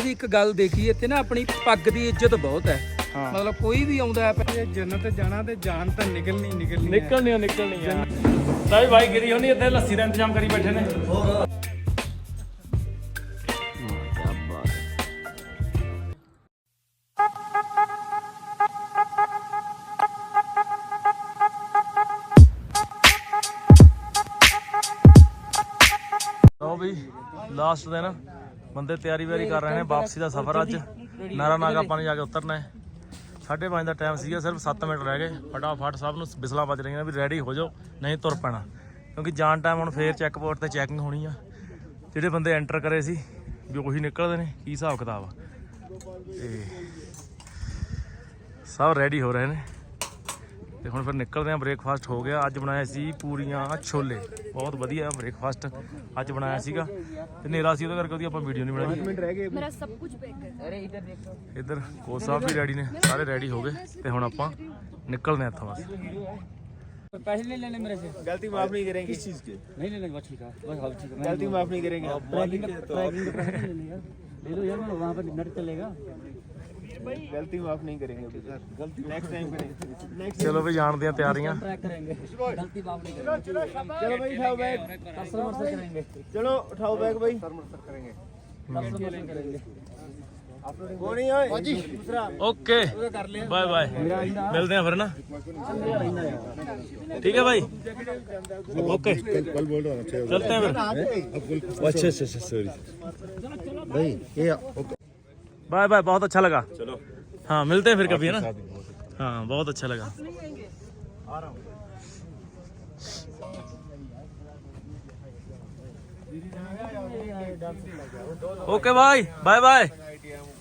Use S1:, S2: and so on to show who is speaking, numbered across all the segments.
S1: ਅਸੀਂ ਇੱਕ ਗੱਲ ਦੇਖੀ ਇੱਥੇ ਨਾ ਆਪਣੀ ਪੱਗ ਦੀ ਇੱਜ਼ਤ ਬਹੁਤ ਹੈ
S2: ਹਾਂ।
S1: ਮਤਲਬ ਕੋਈ ਵੀ ਆਉਂਦਾ ਹੈ
S2: ਇਹ ਜੰਨਤ ਜਾਣਾ ਤੇ ਜਾਨ ਤਾਂ ਨਿਕਲਣੀ ਨਿਕਲਣੀ ਹੈ।
S3: ਨਿਕਲਣੀ ਓ ਨਿਕਲਣੀ ਆ ਤਾਂ ਵੀ ਭਾਈ ਗਿਰੀ ਹੋਣੀ ਇੱਥੇ ਲੱਸੀ ਦਾ ਇੰਤਜ਼ਾਮ ਕਰੀ ਬੈਠੇ ਨੇ ਲਓ ਵੀ ਲਾਸਟ ਦਿਨ ਬੰਦੇ ਤਿਆਰੀ ਵਿਆਰੀ ਕਰ ਰਹੇ ਨੇ ਵਾਪਸੀ ਦਾ ਸਫ਼ਰ ਅੱਜ। ਨਾਰਾ ਨਾਗਾ ਨੇ ਜਾ ਕੇ ਉਤਰਨਾ ਹੈ। ਸਾਢੇ ਪੰਜ ਦਾ ਟਾਈਮ ਸੀਗਾ ਸਿਰਫ 7 ਮਿੰਟ ਰਹਿ ਗਏ। ਫਟਾਫਟ ਸਭ ਨੂੰ ਬਿਸਲਾਂ ਵੱਜ ਰਹੀਆਂ ਵੀ ਰੈਡੀ ਹੋ ਜਾਓ ਨਹੀਂ ਤੁਰ ਪੈਣਾ। ਕਿਉਂਕਿ ਜਾਣ ਟਾਈਮ ਹੁਣ ਫੇਰ ਚੈੱਕ ਪੋਸਟ ਤੇ ਚੈਕਿੰਗ ਹੋਣੀ ਆ। ਜਿਹੜੇ ਬੰਦੇ ਐਂਟਰ ਕਰੇ ਸੀ ਵੀ ਉਹੀ ਨਿਕਲਦੇ ਨੇ ਕੀ ਹਿਸਾਬ ਕਿਤਾਬ ਆ? ਤੇ ਸਭ ਰੈਡੀ ਹੋ ਰਹੇ ਨੇ। ਤੇ ਹੁਣ ਫਿਰ ਨਿਕਲਦੇ ਆ ਬ੍ਰੇਕਫਾਸਟ ਹੋ ਗਿਆ ਅੱਜ ਬਣਾਇਆ ਸੀ ਪੂਰੀਆਂ ਛੋਲੇ ਬਹੁਤ ਵਧੀਆ ਬ੍ਰੇਕਫਾਸਟ ਅੱਜ ਬਣਾਇਆ ਸੀਗਾ ਤੇ ਹਨੇਰਾ ਸੀ ਉਹਦੇ ਕਰਕੇ ਉਹਦੀ ਆਪਾਂ ਵੀਡੀਓ ਨਹੀਂ ਬਣਾਈ
S4: मेरा सब कुछ पैक है
S3: ਇੱਧਰ ਕੋਚ ਸਾਹਿਬ ਵੀ ਰੈਡੀ ਨੇ ਸਾਰੇ ਰੈਡੀ ਹੋ ਗਏ ਤੇ ਹੁਣ ਆਪਾਂ ਨਿਕਲਦੇ ਆ ਇੱਥੋਂ ਬਸ
S1: पैसे नहीं लेने मेरे से
S2: गलती माफ नहीं करेंगे किस चीज की
S1: नहीं लेने बस ठीक है बस अब ठीक है
S2: गलती माफ नहीं करेंगे
S1: ट्रैकिंग का ट्रैकिंग का पैसे नहीं लेने यार ले लो यार वहाँ पर नेट चलेगा
S2: गलती माफ नहीं करेंगे अभी सर गलती नेक्स्ट टाइम करेंगे नेक्स्ट
S3: ਚਲੋ ਵੀ ਜਾਣ ਦੀਆਂ ਤਿਆਰੀਆਂ
S1: ट्रैक करेंगे गलती माफ नहीं करेंगे
S2: चलो भाई उठाओ बैग
S1: कस्टमर से करेंगे
S2: चलो उठाओ बैग भाई करेंगे
S1: कस्टमर से करेंगे
S2: वो नहीं है जी दूसरा
S3: ਓਕੇ ਬਾਏ ਬਾਏ ਮਿਲਦੇ ਆ ਫਿਰ ਨਾ ਠੀਕ ਹੈ ਭਾਈ ਓਕੇ
S5: कल बोल रहा हूँ
S3: चलते हैं फिर
S5: अच्छा अच्छा अच्छा सॉरी भाई ये ओके
S3: बाय बाय बहुत अच्छा लगा। चलो। हाँ मिलते हैं फिर कभी है ना? हाँ बहुत अच्छा लगा। ओके भाई बाय बाय।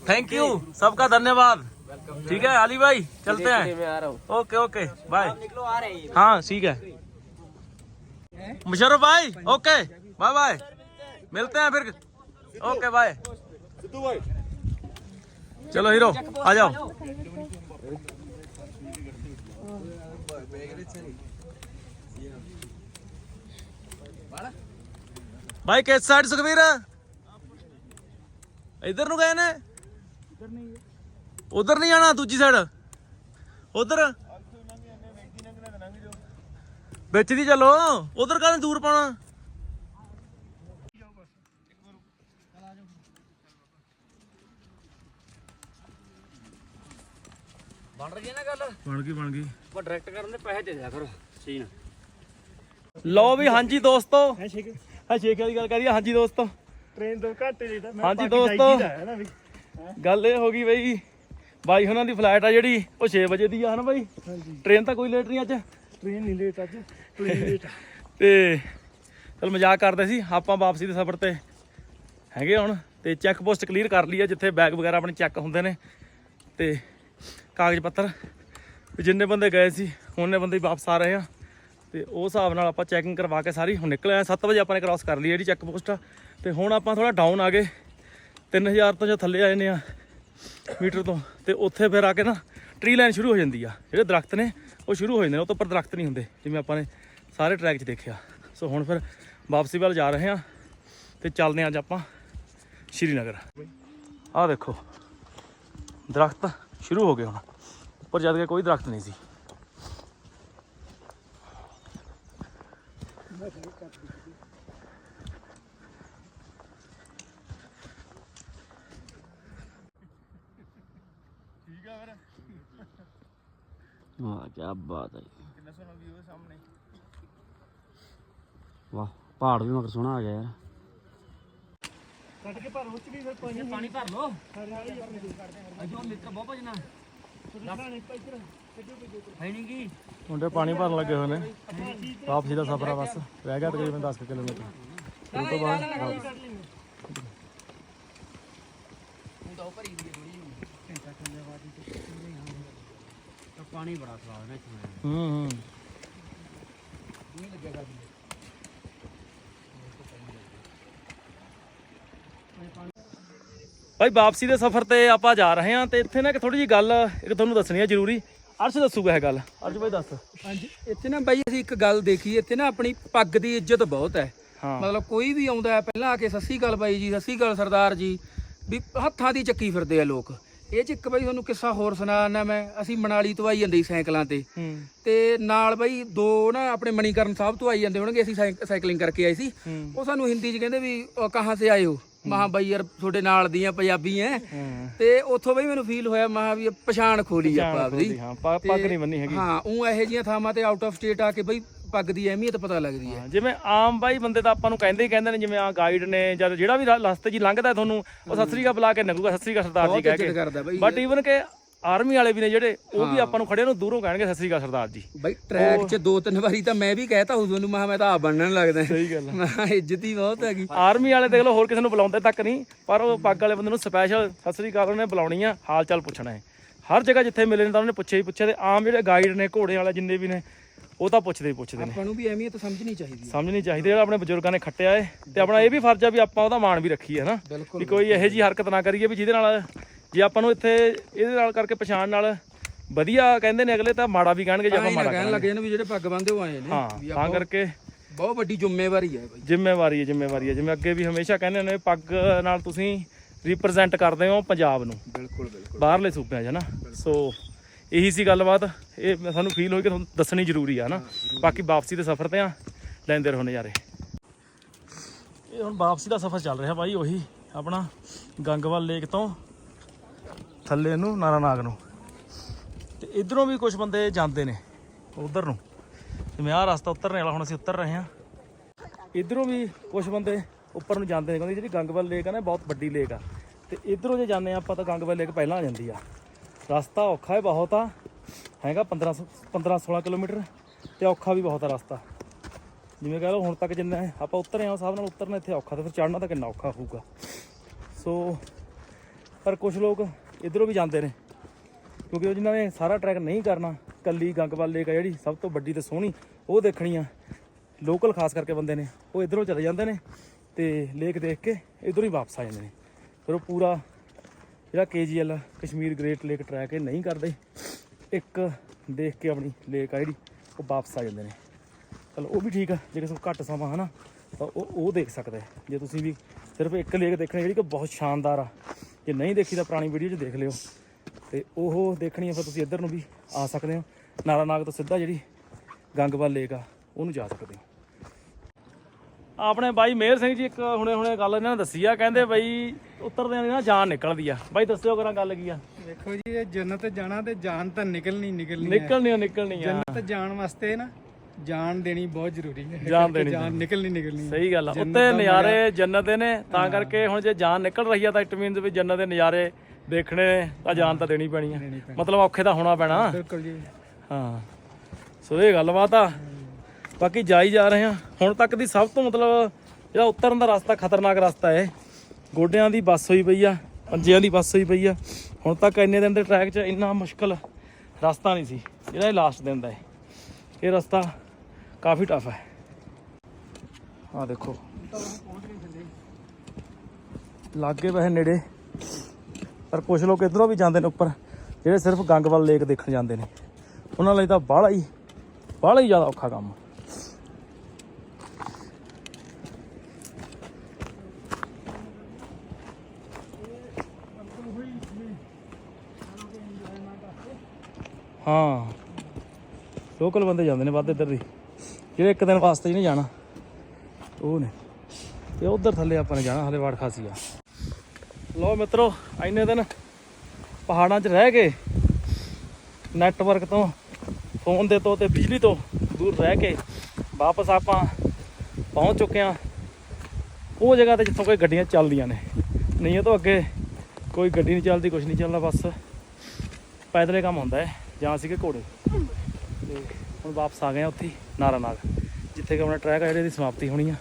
S3: थैंक यू सबका धन्यवाद। ठीक है अली भाई चलते हैं। Okay okay bye. हाँ ठीक है। मुशर्रफ भाई ओके बाय बाय। मिलते हैं फिर। Okay bye. ਚਲੋ ਹੀਰੋ, ਆ ਜਾਓ। ਭਾਈ ਕਿਸ ਸਾਈਡ ਸੁਖਵੀਰ? ਇਧਰ ਨੂੰ ਗਏ ਨੇ? ਉਧਰ ਨਹੀਂ ਆਣਾ ਦੂਜੀ ਸਾਈਡ ਉਧਰ। ਵਿੱਚ ਦੀ ਚੱਲੋ, ਉਧਰ ਕਾਹਨੂੰ ਦੂਰ ਪਾਉਣਾ? ਬਣ ਗਈ ਬਣ ਗਈ।
S1: ਉਹ ਡਾਇਰੈਕਟ ਕਰਨ ਦੇ ਪੈਸੇ ਦੇ ਦਿਆ ਕਰੋ ਸੀਨ।
S3: ਲਓ ਵੀ ਹਾਂਜੀ ਦੋਸਤੋ। ਹੈ ਸ਼ੇਖ। ਹੈ ਸ਼ੇਖ ਦੀ ਗੱਲ ਕਰੀ ਹਾਂਜੀ ਦੋਸਤੋ।
S2: ਟ੍ਰੇਨ ਤੋਂ ਘੱਟ ਲੇਟਾ
S3: ਹਾਂਜੀ ਦੋਸਤੋ। ਗੱਲ ਇਹ ਹੋ ਗਈ ਬਈ ਬਾਈ ਉਹਨਾਂ ਦੀ ਫਲਾਈਟ ਆ ਜਿਹੜੀ ਉਹ 6 ਵਜੇ ਦੀ ਆ ਹਨ ਬਾਈ? ਟ੍ਰੇਨ ਤਾਂ ਕੋਈ ਲੇਟ ਨਹੀਂ ਅੱਜ।
S2: ਟ੍ਰੇਨ ਨਹੀਂ ਲੇਟ ਅੱਜ
S3: ਤੇ ਚਲ ਮਜ਼ਾਕ ਕਰਦੇ ਸੀ ਆਪਾਂ ਵਾਪਸੀ ਦੇ ਸਫ਼ਰ ਤੇ ਹੈਗੇ ਹੁਣ ਤੇ ਚੈੱਕ ਪੋਸਟ ਕਲੀਅਰ ਕਰ ਲਈ ਆ ਜਿੱਥੇ ਬੈਗ ਵਗੈਰਾ ਆਪਣੇ ਚੈੱਕ ਹੁੰਦੇ ਨੇ। ਤੇ ਕਾਗਜ਼ ਪੱਤਰ ਵੀ ਜਿੰਨੇ ਬੰਦੇ ਗਏ ਸੀ, ਉਹਨੇ ਬੰਦੇ ਵਾਪਸ ਆ ਰਹੇ ਆ। ਤੇ ਉਸ ਹਿਸਾਬ ਨਾਲ ਆਪਾਂ ਚੈਕਿੰਗ ਕਰਵਾ ਕੇ ਸਾਰੀ, ਹੁਣ ਨਿਕਲੇ ਆ 7 ਵਜੇ ਆਪਾਂ ਨੇ ਕ੍ਰਾਸ ਕਰ ਲਈ ਜਿਹੜੀ ਚੈੱਕ ਪੋਸਟ ਆ। ਤੇ ਹੁਣ ਆਪਾਂ ਥੋੜਾ ਡਾਊਨ ਆ ਗਏ। 3000 ਤੋਂ ਜੋ ਥੱਲੇ ਆਏ ਨੇ ਆ ਮੀਟਰ ਤੋਂ। ਤੇ ਉੱਥੇ ਫਿਰ ਆ ਕੇ ਨਾ ਟ੍ਰੀ ਲਾਈਨ ਸ਼ੁਰੂ ਹੋ ਜਾਂਦੀ ਆ। ਜਿਹੜੇ ਦਰਖਤ ਨੇ, ਉਹ ਸ਼ੁਰੂ ਹੋ ਜਾਂਦੇ ਨੇ, ਉਹ ਤੋਂ ਉੱਪਰ ਦਰਖਤ ਨਹੀਂ ਹੁੰਦੇ, ਜਿਵੇਂ ਆਪਾਂ ਨੇ ਸਾਰੇ ਟਰੈਕ 'ਚ ਦੇਖਿਆ। ਸੋ ਹੁਣ ਫਿਰ ਵਾਪਸੀ ਵੱਲ ਜਾ ਰਹੇ ਆ ਤੇ ਚੱਲਦੇ ਹਾਂ ਅੱਜ ਆਪਾਂ ਸ਼੍ਰੀਨਗਰ। ਆਹ ਦੇਖੋ, ਦਰਖਤ शुरू हो गए हम ऊपर जाते कोई दरख्त नहीं
S1: सी क्या बात है। वाह, पहाड़ भी मगर सोना आ गया यार।
S3: ਕੱਢ ਪਾਣੀ ਭਰਨ ਲੱਗੇ ਹੋਏ ਨੇ। ਵਾਪਸੀ ਦਾ ਸਫ਼ਰ ਆ ਬਸ। ਰਹਿ ਗਿਆ ਤਕਰੀਬਨ 10 ਕਿਲੋਮੀਟਰ। ਉਹ ਤੋਂ ਬਾਅਦ ਪਾਣੀ
S1: ਬੜਾ ਸਵਾਦ ਨਾ ਹੂੰ ਹੂੰ। ਨਹੀਂ
S3: ਲੱਗਿਆ ਕਰਦੀ ਭਾਈ ਵਾਪਸੀ ਦੇ ਸਫ਼ਰ ਤੇ ਆਪਾਂ ਜਾ ਰਹੇ ਹਾਂ ਤੇ ਇੱਥੇ ਨਾ ਇੱਕ ਥੋੜੀ ਜੀ ਗੱਲ ਇੱਕ ਤੁਹਾਨੂੰ ਦੱਸਣੀ ਹੈ ਜ਼ਰੂਰੀ। ਅਰਸ਼ ਦੱਸੂਗਾ ਇਹ ਗੱਲ। ਅਰਸ਼ ਭਾਈ ਦੱਸ।
S1: ਹਾਂਜੀ ਇੱਥੇ ਨਾ ਬਾਈ ਅਸੀਂ ਇੱਕ ਗੱਲ ਦੇਖੀ ਇੱਥੇ ਨਾ ਆਪਣੀ ਪੱਗ ਦੀ ਇੱਜ਼ਤ ਬਹੁਤ ਹੈ।
S3: ਹਾਂ।
S1: ਮਤਲਬ ਕੋਈ ਵੀ ਆਉਂਦਾ ਹੈ ਪਹਿਲਾਂ ਆ ਕੇ ਸੱਸੀ ਗੱਲ ਬਾਈ ਜੀ ਸੱਸੀ ਗੱਲ ਸਰਦਾਰ ਜੀ
S4: ਵੀ ਹੱਥਾਂ ਦੀ ਚੱਕੀ ਫਿਰਦੇ ਆ ਲੋਕ। ਇਹ ਚ ਇੱਕ ਬਈ ਤੁਹਾਨੂੰ ਕਿੱਸਾ ਹੋਰ ਸੁਣਾਣਾ ਮੈਂ ਅਸੀਂ ਮਨਾਲੀ ਤੋਂ ਆਈ ਜਾਂਦੇ ਸਾਈਕਲਾਂ ਤੇ। ਤੇ ਨਾਲ ਬਈ ਦੋ ਨਾ ਆਪਣੇ ਮਣੀਕਰਨ ਸਾਹਿਬ ਤੋਂ ਆਈ ਜਾਂਦੇ ਹੋਣਗੇ ਅਸੀਂ ਸਾਈਕ- ਸਾਈਕਲਿੰਗ ਕਰਕੇ ਆਏ ਸੀ। ਉਹ ਸਾਨੂੰ ਹਿੰਦੀ ਚ ਕਹਿੰਦੇ ਵੀ ਕਹਾਂ ਸੇ ਆਏ ਹੋ? ਮਹਾ ਬਈ ਯਾਰ ਤੁਹਾਡੇ ਨਾਲ ਦੀਆਂ ਪੰਜਾਬੀ ਐ। ਤੇ ਉੱਥੋਂ ਬਈ ਮੈਨੂੰ ਫੀਲ ਹੋਇਆ ਮਹਾ ਵੀ ਪਛਾਣ ਖੋਲੀ ਆਪਾਂ ਆਪਦੀ।
S3: ਹਾਂ ਪੱਗ ਨਹੀਂ ਬੰਨੀ ਹੈਗੀ।
S4: ਹਾਂ ਉਹ ਇਹੋ ਜਿਹੀਆਂ ਥਾਵਾਂ ਤੇ ਆਊਟ ਆਫ ਸਟੇਟ ਆ ਕੇ ਬਈ ਪੱਗ ਦੀ ਅਹਿਮੀਅਤ ਪਤਾ ਲੱਗਦੀ ਹੈ
S3: ਜਿਵੇਂ ਆਮ ਬਾਈ ਬੰਦੇ ਤਾਂ ਆਪਾਂ ਨੂੰ ਕਹਿੰਦੇ ਹੀ ਕਹਿੰਦੇ ਨੇ ਜਿਵੇਂ ਆ ਗਾਈਡ ਨੇ ਜਾਂ ਜਿਹੜਾ ਵੀ ਰਸਤੇ 'ਚ ਲੰਘਦਾ ਤੁਹਾਨੂੰ ਉਹ ਸਤਿ ਸ੍ਰੀ ਅਕਾਲ ਬੁਲਾ ਕੇ ਨੰਗੂਗਾ ਸਤਿ ਸ੍ਰੀ ਅਕਾਲ ਸਰਦਾਰ ਜੀ ਕਹਿ ਕੇ। ਬਟ ਈਵਨ ਕਿ ਆਰਮੀ ਵਾਲੇ ਵੀ ਨੇ ਜਿਹੜੇ ਉਹ ਵੀ ਆਪਾਂ ਨੂੰ ਖੜੇ ਨੂੰ ਦੂਰੋਂ ਕਹਿਣਗੇ ਸਤਿ ਸ੍ਰੀ ਅਕਾਲ ਸਰਦਾਰ ਜੀ।
S4: ਬਈ ਟਰੈਕ 'ਚ ਦੋ ਤਿੰਨ ਵਾਰੀ ਤਾਂ ਮੈਂ ਵੀ ਕਹਿਤਾ ਉਸ ਨੂੰ ਮਹਾ ਮੈਂ ਤਾਂ ਆ ਬਣਨ ਲੱਗਦਾ।
S3: ਸਹੀ ਗੱਲ।
S4: ਮੈਂ ਇੱਜ਼ਤ ਹੀ ਬਹੁਤ ਹੈਗੀ।
S3: ਆਰਮੀ ਵਾਲੇ ਦੇਖ ਲਓ ਹੋਰ ਕਿਸੇ ਨੂੰ ਬੁਲਾਉਂਦੇ ਤੱਕ ਨਹੀਂ ਪਰ ਉਹ ਪੱਗ ਵਾਲੇ ਬੰਦੇ ਨੂੰ ਸਪੈਸ਼ਲ ਸਤਿ ਸ੍ਰੀ ਅਕਾਲ ਉਹਨੇ ਬੁਲਾਉਣੀ ਆ ਹਾਲ ਚਾਲ ਪੁੱਛਣਾ ਹੈ। ਹਰ ਜਗ੍ਹਾ ਜਿੱਥੇ ਮਿਲੇ ਨੇ ਤਾਂ ਉਹਨੇ ਪੁੱਛਿਆ ਹੀ ਪੁੱਛਿਆ ਤੇ ਆਮ ਜਿਹੜੇ ਗਾਈਡ ਨੇ ਘੋੜੇ ਵਾਲੇ ਜਿੰਨੇ ਵੀ ਨੇ ਉਹ ਤਾਂ ਪੁੱਛਦੇ ਹੀ ਪੁੱਛਦੇ ਨੇ।
S4: ਆਪਾਂ ਨੂੰ ਵੀ ਅਹਿਮੀਅਤ ਸਮਝਣੀ ਚਾਹੀਦੀ। ਹੈ
S3: ਸਮਝਣੀ ਚਾਹੀਦੀ ਜਿਹੜਾ ਆਪਣੇ ਬਜ਼ੁਰਗਾਂ ਨੇ ਖੱਟਿਆ ਏ ਤੇ ਆਪਣਾ ਇਹ ਵੀ ਫਰਜ਼ ਆ ਵੀ ਆਪਾਂ ਉਹਦਾ ਮਾਣ ਵੀ ਰੱਖੀਏ ਹਨਾ? ਵੀ ਕੋਈ ਇਹੋ ਜੀ ਹਰਕਤ ਨਾ ਕਰੀਏ ਵੀ ਜਿਹਦੇ ਨਾਲ ਜੇ ਆਪਾਂ ਨੂੰ ਇੱਥੇ ਇਹਦੇ ਨਾਲ ਕਰਕੇ ਪਛਾਣ ਨਾਲ ਵਧੀਆ ਕਹਿੰਦੇ ਨੇ ਅਗਲੇ ਤਾਂ ਮਾੜਾ ਵੀ ਕਹਿਣਗੇ ਜੇ ਆਪਾਂ
S4: ਨਾ
S3: ਮਾੜਾ
S4: ਕਹਿਣ ਲੱਗ ਜਾਣ ਵੀ ਜਿਹੜੇ ਪੱਗ ਬੰਦੇ ਉਹ ਆਏ ਨੇ
S3: ਹਾਂ ਤਾਂ ਕਰਕੇ
S4: ਬਹੁਤ ਵੱਡੀ ਜ਼ਿੰਮੇਵਾਰੀ ਹੈ ਬਈ।
S3: ਜ਼ਿੰਮੇਵਾਰੀ ਹੈ ਜ਼ਿੰਮੇਵਾਰੀ ਹੈ। ਜਿਵੇਂ ਅੱਗੇ ਵੀ ਹਮੇਸ਼ਾ ਕਹਿੰਦੇ ਨੇ ਪੱਗ ਨਾਲ ਤੁਸੀਂ ਰਿਪਰੈਜ਼ੈਂਟ ਕਰਦੇ ਹੋ ਪੰਜਾਬ ਨੂੰ।
S4: ਬਿਲਕੁਲ ਬਿਲਕੁਲ।
S3: ਬਾਹਰਲੇ ਸੂਬਿਆਂ 'ਚ ਨਾ। ਸੋ ਇਹੀ ਸੀ ਗੱਲਬਾਤ। ਇਹ ਸਾਨੂੰ ਫੀਲ ਹੋਈ ਕਿ ਤੁਹਾਨੂੰ ਦੱਸਣੀ ਜ਼ਰੂਰੀ ਆ ਨਾ। ਬਾਕੀ ਵਾਪਸੀ ਦੇ ਸਫ਼ਰ ਤੇ ਆ ਲੈਂਦੇ ਰਹੋ ਨਜ਼ਾਰੇ। ਇਹ ਹੁਣ ਵਾਪਸੀ ਦਾ ਸਫ਼ਰ ਚੱਲ ਰਿਹਾ ਬਾਈ ਉਹੀ ਆਪਣਾ ਗੰਗਵਾਲ ਲੇਕ ਤੋਂ। ਥੱਲੇ ਨੂੰ ਨਾਰਾਨਾਗ ਨੂੰ। ਤੇ ਇਧਰੋਂ ਵੀ ਕੁਝ ਬੰਦੇ ਜਾਂਦੇ ਨੇ, ਉਧਰ ਨੂੰ। ਜਿਵੇਂ ਆਹ ਰਸਤਾ ਉਤਰਨੇ ਵਾਲਾ, ਹੁਣ ਅਸੀਂ ਉਤਰ ਰਹੇ ਹਾਂ। ਇਧਰੋਂ ਵੀ ਕੁਝ ਬੰਦੇ ਉੱਪਰ ਨੂੰ ਜਾਂਦੇ ਨੇ ਕਹਿੰਦੇ ਜਿਹੜੀ ਗੰਗਵਾਲ ਲੇਕ ਆ ਨਾ ਬਹੁਤ ਵੱਡੀ ਲੇਕ ਆ। ਤੇ ਇਧਰੋਂ ਜੇ ਜਾਂਦੇ ਆ ਆਪਾਂ ਤਾਂ ਗੰਗਵਾਲ ਲੇਕ ਪਹਿਲਾਂ ਆ ਜਾਂਦੀ ਆ। ਰਸਤਾ ਔਖਾ ਹੈ ਬਹੁਤ ਆ, ਹੈਗਾ 15 15 16 ਕਿਲੋਮੀਟਰ, ਤੇ ਔਖਾ ਵੀ ਬਹੁਤ ਆ ਰਸਤਾ। ਜਿਵੇਂ ਕਹ ਲਓ, ਹੁਣ ਤੱਕ ਜਿੰਨਾ ਆਪਾਂ ਉਤਰੇ ਆ ਸਭ ਨਾਲ ਉਤਰਨਾ ਇੱਥੇ ਔਖਾ, ਤੇ ਫਿਰ ਚੜਨਾ ਤਾਂ ਕਿੰਨਾ ਔਖਾ ਹੋਊਗਾ। ਸੋ ਪਰ ਕੁਝ ਲੋਕ ਇਧਰੋਂ ਵੀ ਜਾਂਦੇ ਨੇ। ਕਿਉਂਕਿ ਉਹ ਜਿਨ੍ਹਾਂ ਨੇ ਸਾਰਾ ਟਰੈਕ ਨਹੀਂ ਕਰਨਾ, ਕੱਲੀ ਗੰਗਵਾਲ ਲੇਕ ਆ ਜਿਹੜੀ, ਸਭ ਤੋਂ ਵੱਡੀ ਤੇ ਸੋਹਣੀ, ਉਹ ਦੇਖਣੀ ਆ। ਲੋਕਲ ਖਾਸ ਕਰਕੇ ਬੰਦੇ ਨੇ, ਉਹ ਇਧਰੋਂ ਚਲੇ ਜਾਂਦੇ ਨੇ ਤੇ ਲੇਕ ਦੇਖ ਕੇ ਇਧਰੋਂ ਹੀ ਵਾਪਸ ਆ ਜਾਂਦੇ ਨੇ। ਫਿਰ ਉਹ ਪੂਰਾ ਜਿਹੜਾ KGL, Kashmir great lake trek ਇਹ ਨਹੀਂ ਕਰਦੇ। ਇੱਕ ਦੇਖ ਕੇ ਆਪਣੀ ਲੇਕ ਆ ਜਿਹੜੀ, ਉਹ ਵਾਪਸ ਆ ਜਾਂਦੇ ਨੇ। ਚਲੋ ਉਹ ਵੀ ਠੀਕ ਆ, ਜੇ ਕਿਸੇ ਕੋਲ ਘੱਟ ਸਮਾਂ ਹਨਾ, ਤਾਂ ਉਹ ਉਹ ਦੇਖ ਸਕਦਾ ਜੇ ਤੁਸੀਂ ਵੀ ਸਿਰਫ ਇੱਕ ਲੇਕ ਦੇਖਣੀ, ਜਿਹੜੀ ਕਿ ਬਹੁਤ ਸ਼ਾਨਦਾਰ ਆ ਜੇ ਨਹੀਂ ਦੇਖੀ ਤਾਂ ਪੁਰਾਣੀ ਵੀਡੀਓ 'ਚ ਦੇਖ ਲਿਓ। ਤੇ ਉਹ ਦੇਖਣੀ ਆ ਫਿਰ ਤੁਸੀਂ ਇੱਧਰ ਨੂੰ ਵੀ ਆ ਸਕਦੇ ਹੋ। ਨਾਰਾ ਨਾਗ ਤੋਂ ਸਿੱਧਾ ਜਿਹੜੀ ਗੰਗਵਾਲ ਲੇਕ ਆ ਉਹਨੂੰ ਜਾ ਸਕਦੇ ਹੋ। ਆਪਣੇ ਬਾਈ ਮੇਹਰ ਸਿੰਘ ਜੀ ਇੱਕ ਹੁਣੇ ਹੁਣੇ ਗੱਲ ਇਹਨਾਂ ਨੇ ਦੱਸੀ ਆ ਕਹਿੰਦੇ ਬਈ ਉਤਰਦਿਆਂ ਦੀ ਨਾ ਜਾਨ ਨਿਕਲਦੀ ਆ। ਬਾਈ ਦੱਸਿਓ ਕਰਾਂ ਗੱਲ ਕੀ ਆ?
S6: ਦੇਖੋ ਜੀ ਇਹ ਜੰਨਤ ਜਾਣਾ ਤੇ ਜਾਨ ਤਾਂ ਨਿਕਲਣੀ ਨਿਕਲਣੀ
S3: ਨਿਕਲਣੀ ਆ ਨਿਕਲਣੀ ਆ।
S6: ਜੰਨਤ ਜਾਣ ਵਾਸਤੇ ਨਾ ਜਾਨ ਦੇਣੀ ਬਹੁਤ ਜ਼ਰੂਰੀ ਹੈ।
S3: ਜਾਨ ਦੇਣੀ
S6: ਜਾਨ ਨਿਕਲਣੀ ਨਿਕਲਣੀ।
S3: ਸਹੀ ਗੱਲ ਆ। ਉੱਤੇ ਨਜ਼ਾਰੇ ਜੰਨਤ ਦੇ ਨੇ ਤਾਂ ਕਰਕੇ ਹੁਣ ਜੇ ਜਾਨ ਨਿਕਲ ਰਹੀ ਆ ਤਾਂ ਇਟ ਮੀਨਸ ਵੀ ਜੰਨਤ ਦੇ ਨਜ਼ਾਰੇ ਦੇਖਣੇ ਤਾਂ ਜਾਨ ਤਾਂ ਦੇਣੀ ਪੈਣੀ ਆ। ਮਤਲਬ ਔਖੇ ਤਾਂ ਹੋਣਾ ਪੈਣਾ।
S6: ਬਿਲਕੁਲ ਜੀ।
S3: ਹਾਂ। ਸੋ ਇਹ ਗੱਲਬਾਤ ਆ। ਬਾਕੀ ਜਾਈ ਜਾ ਰਹੇ ਆ। ਹੁਣ ਤੱਕ ਦੀ ਸਭ ਤੋਂ ਮਤਲਬ ਜਿਹੜਾ ਉਤਰਨ ਦਾ ਰਸਤਾ ਖਤਰਨਾਕ ਰਸਤਾ ਹੈ ਗੋਡਿਆਂ ਦੀ ਬੱਸ ਹੋਈ ਪਈ ਆ ਪੰਜਿਆਂ ਦੀ ਬੱਸ ਹੋਈ ਪਈ ਆ। ਹੁਣ ਤੱਕ ਇੰਨੇ ਦਿਨ ਦੇ ਟਰੈਕ 'ਚ ਇੰਨਾ ਮੁਸ਼ਕਲ ਰਸਤਾ ਨਹੀਂ ਸੀ। ਜਿਹੜਾ ਇਹ ਲਾਸਟ ਦਿਨ ਦਾ ਹੈ ਇਹ ਰਸਤਾ ਕਾਫੀ ਟਫ ਹੈ। ਆ ਦੇਖੋ। ਲਾਗੇ ਵੈਸੇ ਨੇੜੇ। ਪਰ ਕੁਝ ਲੋਕ ਇਧਰੋਂ ਵੀ ਜਾਂਦੇ ਨੇ ਉੱਪਰ। ਜਿਹੜੇ ਸਿਰਫ ਗੰਗਵਾਲ ਲੇਕ ਦੇਖਣ ਜਾਂਦੇ ਨੇ। ਉਹਨਾਂ ਲਈ ਤਾਂ ਬਾਹਲਾ ਹੀ ਬਾਹਲਾ ਹੀ ਜ਼ਿਆਦਾ ਔਖਾ ਕੰਮ। ਹਾਂ। ਲੋਕਲ ਬੰਦੇ ਜਾਂਦੇ ਨੇ ਵੱਧ ਇੱਧਰ ਦੀ ਜਿਹੜੇ ਇੱਕ ਦਿਨ ਵਾਸਤੇ ਹੀ ਨਹੀਂ ਜਾਣਾ। ਉਹ ਨੇ। ਤੇ ਉਧਰ ਥੱਲੇ ਆਪਾਂ ਨੇ ਜਾਣਾ, ਹਲੇ ਵਾੜ ਖਾਸੀ ਆ। ਲੋ ਮਿੱਤਰੋ, ਇੰਨੇ ਦਿਨ ਪਹਾੜਾਂ 'ਚ ਰਹਿ ਕੇ ਨੈਟਵਰਕ ਤੋਂ ਫੋਨ ਦੇ ਤੋਂ ਤੇ ਬਿਜਲੀ ਤੋਂ ਦੂਰ ਰਹਿ ਕੇ ਵਾਪਸ ਆਪਾਂ ਪਹੁੰਚ ਚੁੱਕੇ ਆ ਉਹ ਜਗ੍ਹਾ ਤੇ ਜਿੱਥੋਂ ਕੋਈ ਗੱਡੀਆਂ ਚੱਲਦੀਆਂ ਨੇ। ਨਹੀਂ, ਇਹ ਤੋਂ ਅੱਗੇ ਕੋਈ ਗੱਡੀ ਨਹੀਂ ਚੱਲਦੀ ਕੁਝ ਨਹੀਂ ਚੱਲਦਾ, ਬਸ ਪੈਦਲੇ ਕੰਮ ਹੁੰਦਾ ਹੈ, ਜਾਂ ਸੀਗੇ ਘੋੜੇ। ਤੇ ਹੁਣ ਵਾਪਸ ਆ ਗਏ ਆ ਉੱਥੇ ਨਾਰਾ ਨਾਗ, ਜਿੱਥੇ ਕਿ ਆਪਣਾ ਟਰੈਕ ਆ ਜਿਹੜੇ ਦੀ ਸਮਾਪਤੀ ਹੋਣੀ ਆ।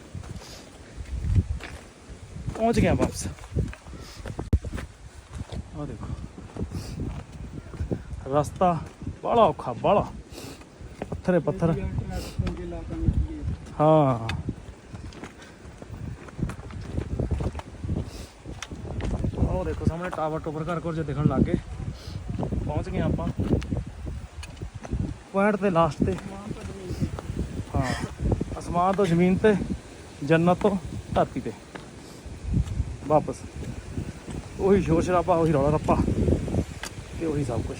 S3: ਪਹੁੰਚ ਗਏ ਆ ਵਾਪਸ। ਆ ਦੇਖੋ। ਰਸਤਾ ਬੜਾ ਔਖਾ ਬੜਾ ਪੱਥਰੇ ਪੱਥਰ। ਹਾਂ। ਉਹ ਦੇਖੋ ਸਾਹਮਣੇ ਟਾਵਰ ਟੋਵਰ ਘਰ ਘਰ ਜੇ ਦਿਖਣ ਲੱਗ ਗਏ। ਪਹੁੰਚ ਗਏ ਆਪਾਂ। ਪੁਆਇੰਟ ਤੇ ਲਾਸਟ ਤੇ। ਹਾਂ ਅਸਮਾਨ ਤੋਂ ਜ਼ਮੀਨ ਤੇ ਜੰਨਤ ਤੋਂ ਧਰਤੀ ਤੇ। ਵਾਪਸ। ਉਹੀ ਸ਼ੋਰ ਸ਼ਰਾਬਾ ਉਹੀ ਰੌਲਾ ਰੱਪਾ ਤੇ ਉਹੀ ਸਭ ਕੁਝ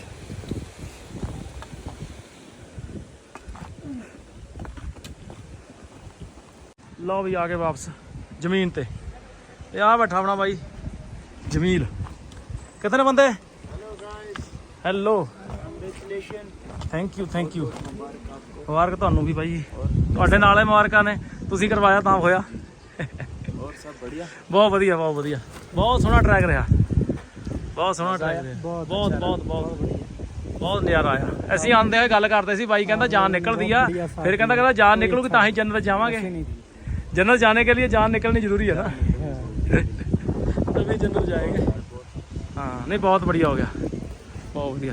S3: ਲਓ ਵੀ ਆ ਕੇ ਵਾਪਸ ਜ਼ਮੀਨ ਤੇ। ਤੇ ਆ ਬੈਠਾ ਆਪਣਾ ਬਾਈ ਜਮੀਲ। ਕਿਤਨੇ ਬੰਦੇ? Hello thank you thank you ਮੁਬਾਰਕ ਤੁਹਾਨੂੰ ਵੀ ਭਾਈ ਤੁਹਾਡੇ ਨਾਲ ਹੀ ਮੁਬਾਰਕਾਂ ਨੇ। ਤੁਸੀਂ ਕਰਵਾਇਆ ਤਾਂ ਹੋਇਆ।
S2: ਹੋਰ ਸਭ ਬੜੀਆ
S3: ਬਹੁਤ ਵਧੀਆ ਬਹੁਤ ਵਧੀਆ। ਬਹੁਤ ਸੋਹਣਾ ਟਰੈਕ ਰਿਹਾ। ਬਹੁਤ ਸੋਹਣਾ ਟਰੈਕ ਰਿਹਾ। ਬਹੁਤ ਬਹੁਤ ਬਹੁਤ ਬਹੁਤ। ਨਜ਼ਾਰਾ ਆਇਆ। ਅਸੀਂ ਆਂਦੇ ਹੋਏ ਗੱਲ ਕਰਦੇ ਸੀ ਬਾਈ ਕਹਿੰਦਾ ਜਾਨ ਨਿਕਲਦੀ ਆ। ਫਿਰ ਕਹਿੰਦਾ ਕਹਿੰਦਾ ਜਾਨ ਨਿਕਲੂਗੀ ਤਾਂ ਹੀ ਜੰਨਤ ਜਾਵਾਂਗੇ। ਜਨਰਲ ਜਾਣੇ ਕੇ ਲਈ ਜਾਨ ਨਿਕਲਣੀ ਜ਼ਰੂਰੀ ਹੈ ਨਾ। ਤभी ਜੰਨਤ ਜਾਏਗੇ। ਹਾਂ ਨਹੀਂ ਬਹੁਤ ਵਧੀਆ ਹੋ ਗਿਆ। ਬਹੁਤ ਵਧੀਆ।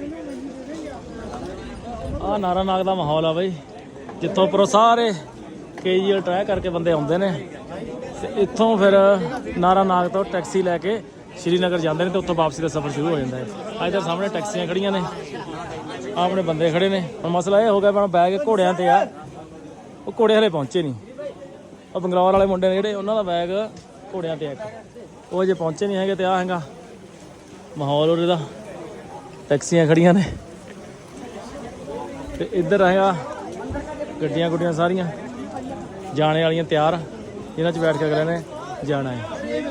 S3: ਆ ਨਾਰਾ ਨਾਗ ਦਾ ਮਾਹੌਲ ਆ ਬਾਈ। ਜਿੱਥੋਂ ਪਰੋ ਸਾਰੇ ਕੇਜੀਐਲ ਟਰੈ ਕਰਕੇ ਬੰਦੇ ਆਉਂਦੇ ਨੇ। ਤੇ ਇੱਥੋਂ ਫਿਰ ਨਾਰਾ ਨਾਗ ਤੋਂ ਟੈਕਸੀ ਲੈ ਕੇ ਸ਼੍ਰੀਨਗਰ ਜਾਂਦੇ ਨੇ ਤੇ ਉੱਥੋਂ ਵਾਪਸੀ ਦਾ ਸਫ਼ਰ ਸ਼ੁਰੂ ਹੋ ਜਾਂਦਾ ਹੈ। ਅੱਜ ਤਾਂ ਸਾਹਮਣੇ ਟੈਕਸੀਆਂ ਖੜੀਆਂ ਨੇ। ਆਪਣੇ ਬੰਦੇ ਖੜੇ ਨੇ। ਹੁਣ ਮਸਲਾ ਇਹ ਹੋ ਗਿਆ ਬਣਾ ਬੈਗ ਘੋੜਿਆਂ ਤੇ ਆ। ਉਹ ਘੋੜੇ ਹਲੇ ਪਹੁੰਚੇ ਨਹੀਂ। ਉਹ ਬੰਗਲੌਰ ਵਾਲੇ ਮੁੰਡੇ ਨੇ ਜਿਹੜੇ, ਉਹਨਾਂ ਦਾ ਬੈਗ ਘੋੜਿਆਂ ਤੇ ਆ ਉਹ ਅਜੇ ਪਹੁੰਚੇ ਨਹੀਂ ਹੈਗੇ ਤੇ ਆ ਹੈਗਾ ਮਾਹੌਲ ਉਹਦੇ ਦਾ। ਟੈਕਸੀਆਂ ਖੜੀਆਂ ਨੇ। ਤੇ ਇੱਧਰ ਹੈਗਾ ਗੱਡੀਆਂ ਗੁੱਡੀਆਂ ਸਾਰੀਆਂ ਜਾਣੇ ਵਾਲੀਆਂ ਤਿਆਰ ਇਹਨਾਂ 'ਚ ਬੈਠ ਕੇ ਅਗਲੇ ਨੇ ਜਾਣਾ ਹੈ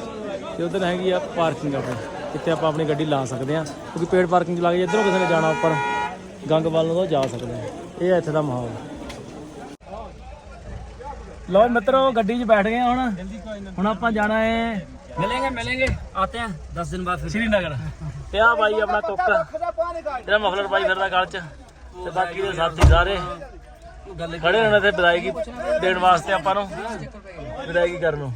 S3: ਤੇ ਉਧਰ ਹੈਗੀ ਆ ਪਾਰਕਿੰਗ ਆਪਣੀ ਜਿੱਥੇ ਆਪਾਂ ਆਪਣੀ ਗੱਡੀ ਲਾ ਸਕਦੇ ਆ ਕਿਉਂਕਿ ਪੇਡ ਪਾਰਕਿੰਗ 'ਚ ਲਾ ਕੇ ਇੱਧਰੋਂ ਕਿਸੇ ਨੇ ਜਾਣਾ ਉੱਪਰ ਗੰਗ ਵੱਲ ਨੂੰ ਤਾਂ ਜਾ ਸਕਦੇ ਆ ਇਹ ਹੈ ਇੱਥੇ ਦਾ ਮਾਹੌਲ ਲੋ ਮਿੱਤਰੋ ਗੱਡੀ 'ਚ ਬੈਠ ਗਏ ਹੁਣ ਹੁਣ ਆਪਾਂ ਜਾਣਾ ਹੈ
S1: मिलेंगे मिलेंगे आते हैं दस दिन बाद फिर
S3: ਸ਼੍ਰੀਨਗਰ ਤੇ ਆ ਬਾਈ ਆਪਣਾ ਕੁੱਕ ਜਿਹੜਾ ਮਫਲਰ ਬਾਈ ਫਿਰਦਾ ਗਲ 'ਚ ਤੇ ਬਾਕੀ ਦੇ ਸਾਥੀ ਸਾਰੇ ਖੜੇ ਹੋਣਾ ਤੇ ਵਿਦਾਇਗੀ ਦੇਣ ਵਾਸਤੇ ਆਪਾਂ ਨੂੰ, ਵਿਦਾਇਗੀ ਕਰਨ ਨੂੰ।